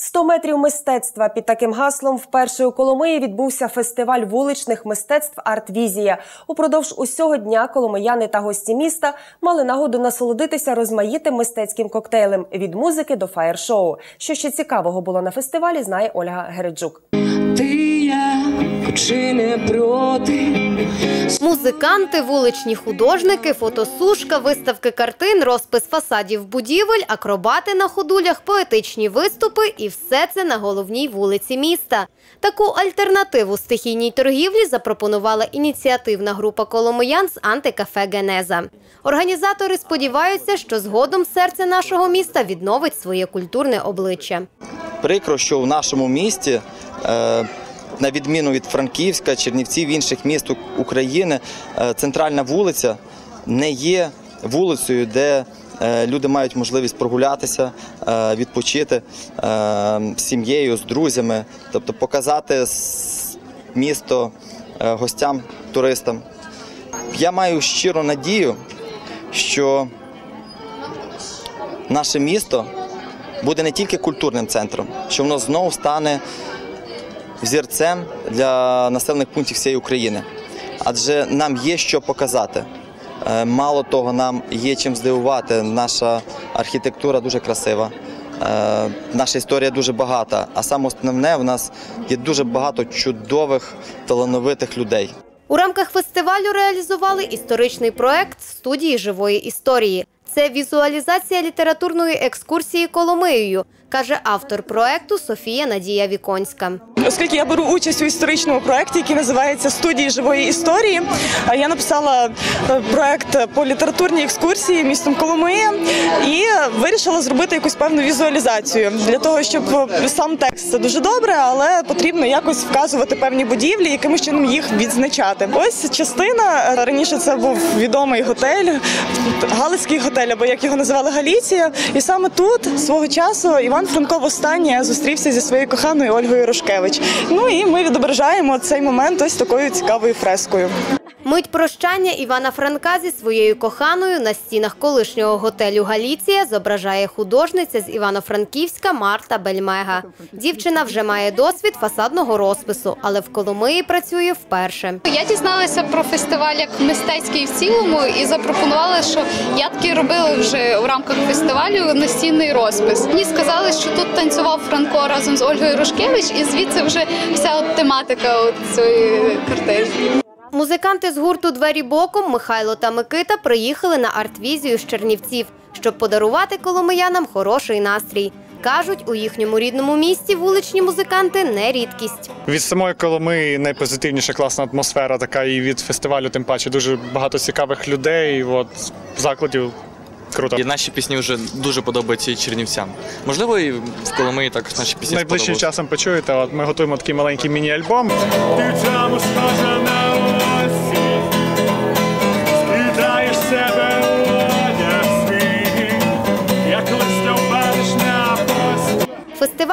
100 метрів мистецтва під таким гаслом вперше у Коломиї відбувся фестиваль вуличних мистецтв Артвізія. Упродовж усього дня коломияни та гості міста мали нагоду насолодитися розмаїтим мистецьким коктейлем від музики до фаєр-шоу. Що ще цікавого було на фестивалі, знає Ольга Гереджук. Ти я чи не проти? Музиканти, вуличні художники, фотосушка, виставки картин, розпис фасадів будівель, акробати на ходулях, поетичні виступи і все це на головній вулиці міста. Таку альтернативу стихійній торгівлі запропонувала ініціативна група коломиян з антикафе Генеза. Організатори сподіваються, що згодом серце нашого міста відновить своє культурне обличчя. Прикро, що в нашому місті, е, на відміну від Франківська, Чернівців, інших міст України, е, центральна вулиця не є вулицею, де е, люди мають можливість прогулятися, е, відпочити з сім'єю, з друзями, тобто показати місто гостям, туристам. Я маю щиру надію, що наше місто буде не тільки культурним центром, що воно знову стане взірцем для населених пунктів всієї України. Адже нам є що показати. Е, Мало того, нам є чим здивувати. Наша архітектура дуже красива, е, наша історія дуже багата. А саме основне, в нас є дуже багато чудових, талановитих людей. У рамках фестивалю реалізували історичний проект студії живої історії. Це візуалізація літературної екскурсії Коломиєю, каже автор проекту Софія Надія Віконська. Оскільки я беру участь у історичному проєкті, який називається Студії живої історії, я написала е, проєкт по літературній екскурсії містом Коломия і вирішила зробити якусь певну візуалізацію для того, щоб сам текст це дуже добре, але потрібно якось вказувати певні будівлі, якимось чином їх відзначати. Ось частина е, раніше це був відомий готель, Галицький готель, або як його називали Галіція. І саме тут свого часу Іван Франко востаннє зустрівся зі своєю коханою Ольгою Рушкевич. Ну і ми відображаємо цей момент ось такою цікавою фрескою. Мить прощання Івана Франка зі своєю коханою на стінах колишнього готелю Галіція зображає художниця з Івано-Франківська Марта Бельмега. Дівчина вже має досвід фасадного розпису, але в Коломиї працює вперше. Я дізналася про фестиваль як мистецький в цілому і запропонувала, що я таки робила вже в рамках фестивалю настінний розпис. Мені сказали, що тут танцював Франко разом з Ольгою Рушкевич, і звідси вже вся от тематика от цієї картини. Музиканти з гурту Двері боком Михайло та Микита приїхали на арт-візію з Чернівців, щоб подарувати коломиянам хороший настрій. Кажуть, у їхньому рідному місті вуличні музиканти не рідкість. Від самої Коломи найпозитивніша класна атмосфера, така і від фестивалю, тим паче дуже багато цікавих людей. От закладів круто. І наші пісні вже дуже подобаються і чернівцям. Можливо, і в Коломиї також наші пісні Найближчим часом почуєте. От ми готуємо такий маленький міні-альбом.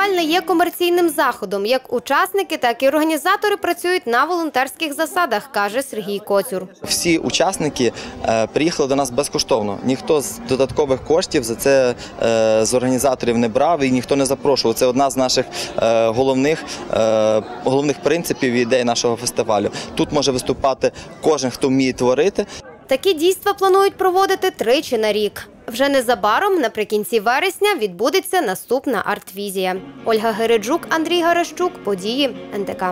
Фестиваль не є комерційним заходом. Як учасники, так і організатори працюють на волонтерських засадах, каже Сергій Коцюр. Всі учасники е, приїхали до нас безкоштовно. Ніхто з додаткових коштів за це е, з організаторів не брав і ніхто не запрошував. Це одна з наших е, головних, головних принципів і ідей нашого фестивалю. Тут може виступати кожен, хто вміє творити. Такі дійства планують проводити тричі на рік. Вже незабаром, наприкінці вересня, відбудеться наступна арт-візія. Ольга Гереджук, Андрій Гарещук, події НТК.